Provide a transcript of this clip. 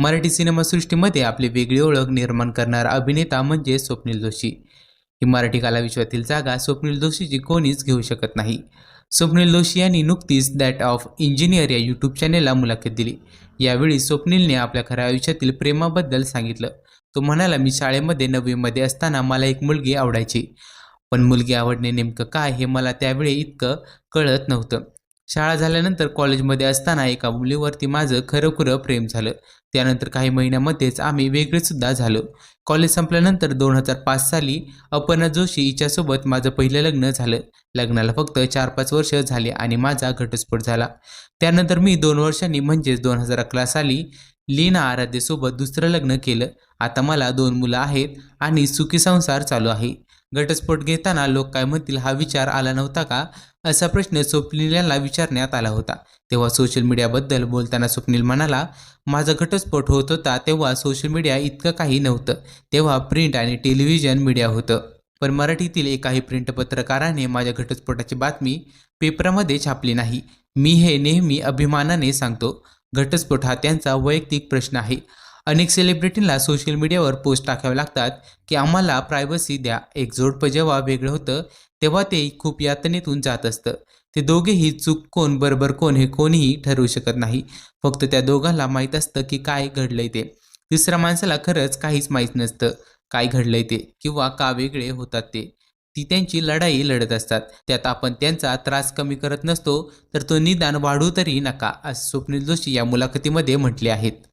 मराठी सिनेमासृष्टीमध्ये आपली वेगळी ओळख निर्माण करणारा अभिनेता म्हणजे स्वप्नील जोशी. ही मराठी कलाविश्वातील जागा स्वप्नील जोशीची कोणीच घेऊ शकत नाही. स्वप्नील जोशी यांनी नुकतीच दॅट ऑफ इंजिनियर या यूट्यूब चॅनेलला मुलाखत दिली. यावेळी स्वप्नीलने आपल्या खऱ्या आयुष्यातील प्रेमाबद्दल सांगितलं. तो म्हणाला मी शाळेमध्ये नववीमध्ये असताना मला एक मुलगी आवडायची. पण मुलगी आवडणे नेमकं काय हे मला त्यावेळी इतकं कळत नव्हतं. शाळा झाल्यानंतर कॉलेजमध्ये असताना एका मुलीवरती माझं खरंखुरं प्रेम झालं. त्यानंतर काही महिन्यामध्येच आम्ही वेगळेसुद्धा झालो. कॉलेज संपल्यानंतर दोन हजार पाच साली अपर्णा जोशी हिच्यासोबत माझं पहिलं लग्न झालं. लग्नाला फक्त चार पाच वर्ष झाले आणि माझा घटस्फोट झाला. त्यानंतर मी दोन वर्षांनी म्हणजेच दोन हजार अकरा साली लीना आराध्यसोबत दुसरं लग्न केलं. आता मला दोन मुलं आहेत आणि सुखी संसार चालू आहे. घटस्फोट घेताना लोक काय म्हणतील हा विचार आला नव्हता का? असा प्रश्न स्वप्नील यांना विचारण्यात आला होता. तेव्हा सोशल मीडियाबद्दल बोलताना स्वप्नील म्हणाला माझा घटस्फोट होत होता तेव्हा सोशल मीडिया इतकं काही नव्हतं. तेव्हा प्रिंट आणि टेलिव्हिजन मीडिया होतं. पण मराठीतील एकाही प्रिंट पत्रकाराने माझ्या घटस्फोटाची बातमी पेपरामध्ये छापली नाही. मी हे नेहमी अभिमानाने सांगतो. घटस्फोट हा त्यांचा वैयक्तिक प्रश्न आहे. अनेक सेलिब्रिटींना सोशल मीडियावर पोस्ट टाकावे लागतात की आम्हाला प्रायव्हसी द्या एक जोडपं जेव्हा वेगळं होतं तेव्हा ते खूप यातनेतून जात असतं. ते दोघेही चूक कोण बरोबर कोण हे कोणीही ठरवू शकत नाही. फक्त त्या दोघांना माहीत असतं की काय घडलंय ते. तिसऱ्या माणसाला खरंच काहीच माहीत नसतं. काय घडलंय ते? किंवा का वेगळे होतात ते? ती त्यांची लढाई लढत असतात. त्यात आपण त्यांचा त्रास कमी करत नसतो तर तो निदान वाढू तरी नका असं स्वप्नील जोशी या मुलाखतीमध्ये म्हटले आहेत.